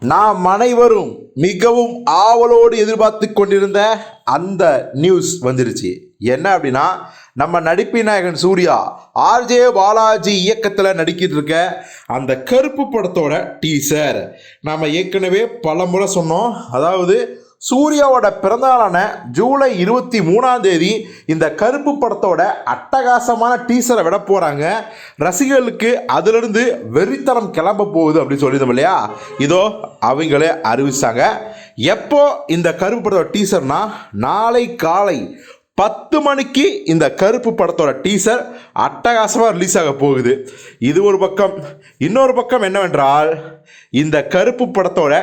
நாம் அனைவரும் மிகவும் ஆவலோடு எதிர்பார்த்து கொண்டிருந்த அந்த நியூஸ் வந்துருச்சு. என்ன அப்படின்னா நம்ம நடிப்பு நாயகன் சூர்யா ஆர்ஜே பாலாஜி இயக்கத்தில் நடிக்கிட்டு இருக்க அந்த கருப்பு படத்தோட டீசர் நாம் ஏற்கனவே பல முறை சொன்னோம். அதாவது சூர்யாவோட பிறந்தநாளான ஜூலை இருபத்தி மூணாம் தேதி இந்த கருப்பு படத்தோட அட்டகாசமான டீசரை விட போகிறாங்க ரசிகர்களுக்கு அதிலிருந்து வெறித்தனம் கிளம்ப போகுது அப்படின்னு சொல்லியிருந்தோம் இல்லையா? இதோ அவங்களே அறிவிச்சாங்க. எப்போ இந்த கருப்பு படத்தோட டீசர்னா நாளை காலை பத்து மணிக்கு இந்த கருப்பு படத்தோட டீசர் அட்டகாசமாக ரிலீஸ் ஆக போகுது. இது ஒரு பக்கம். இன்னொரு பக்கம் என்னவென்றால் இந்த கருப்பு படத்தோட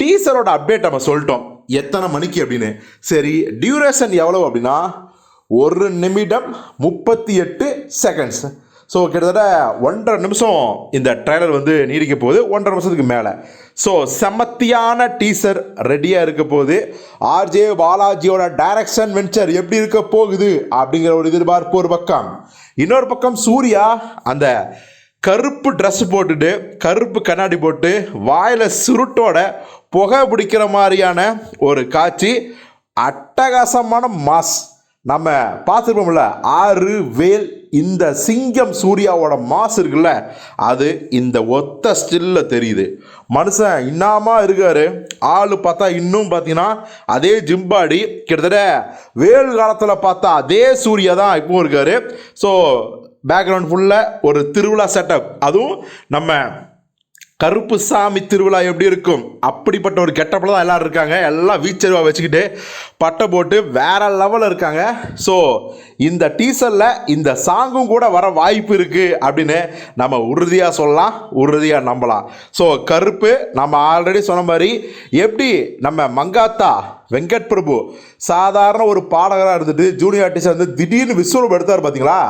டீசரோட அப்டேட் நம்ம சொல்லிட்டோம். எத்தனை மணிக்கு அப்படின்னு? சரி டியூரேஷன் எவ்வளவு அப்படின்னா? ஒரு நிமிடம் முப்பத்தி எட்டு செகண்ட்ஸ் ஸோ கிட்டத்தட்ட ஒன்றரை நிமிஷம் இந்த ட்ரெய்லர் வந்து நீடிக்க போகுது. ஒன்றரை நிமிஷத்துக்கு மேலே. ஸோ செம்மத்தியான டீசர் ரெடியாக இருக்க போகுது. ஆர்ஜே பாலாஜியோட டைரக்ஷன் வென்ச்சர் எப்படி இருக்க போகுது அப்படிங்கிற ஒரு எதிர்பார்ப்பு ஒரு பக்கம். இன்னொரு பக்கம் சூர்யா அந்த கருப்பு ட்ரெஸ் போட்டுட்டு கருப்பு கண்ணாடி போட்டு வாயில் சுருட்டோட புகை பிடிக்கிற மாதிரியான ஒரு காட்சி அட்டகாசமான மாஸ். நம்ம பார்த்துருப்போம்ல ஆறு வேல் இந்த சிங்கம் சூர்யாவோட மாஸ் இருக்குல்ல அது இந்த ஒத்த ஸ்டில்ல தெரியுது. மனுஷன் இன்னாமா இருக்காரு ஆள் பார்த்தா இன்னும் பார்த்தீங்கன்னா அதே ஜிம்பாடி கிட்டத்தட்ட வேல் காலத்தில் பார்த்தா அதே சூர்யா தான் இப்பவும் இருக்காரு. ஸோ பேக்ரவுண்ட் ஃபுல்லாக ஒரு திருவிழா செட்டப் அதுவும் நம்ம கருப்பு சாமி திருவிழா எப்படி இருக்கும்? அப்படிப்பட்ட ஒரு கெட்டப்பில் தான் எல்லோரும் இருக்காங்க. எல்லாம் வீச்சருவா வச்சுக்கிட்டு பட்டை போட்டு வேற லெவலில் இருக்காங்க. ஸோ இந்த டீசரில் இந்த சாங்கும் கூட வர வாய்ப்பு இருக்குது அப்படின்னு நம்ம உறுதியாக சொல்லலாம் உறுதியாக நம்பலாம். ஸோ கருப்பு நம்ம ஆல்ரெடி சொன்ன மாதிரி எப்படி நம்ம மங்காத்தா வெங்கட் பிரபு சாதாரண ஒரு பாடகராக இருந்துட்டு ஜூனியர் ஆர்டிஸ்ட் வந்து திடீர்னு விஸ்வரூபம் எடுத்தார் பார்த்தீங்களா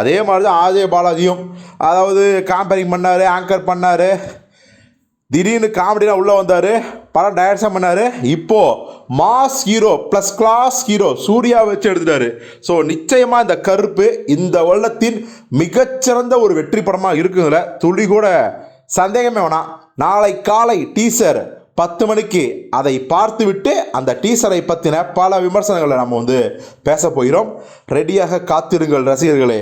அதே மாதிரி தான் ஆஜய் பாலாஜியும் அதாவது காம்பரிங் பண்ணார் ஆங்கர் பண்ணார். திடீர்னு காமெடியாக உள்ளே வந்தார். படம் டைரக்ஷன் பண்ணார். இப்போது mass hero plus class hero Suriya வச்சு எடுத்துட்டாரு. ஸோ நிச்சயமாக இந்த கருப்பு இந்த வருடத்தின் மிகச்சிறந்த ஒரு வெற்றி படமாக இருக்குங்கிற துளி கூட சந்தேகமே வேணாம் நாளை காலை டீசர் பத்து மணிக்கு அதை பார்த்துவிட்டு அந்த டீசரை பற்றின பல விமர்சனங்களை நம்ம வந்து பேச போகிறோம். ரெடியாக காத்திருங்கள் ரசிகர்களே.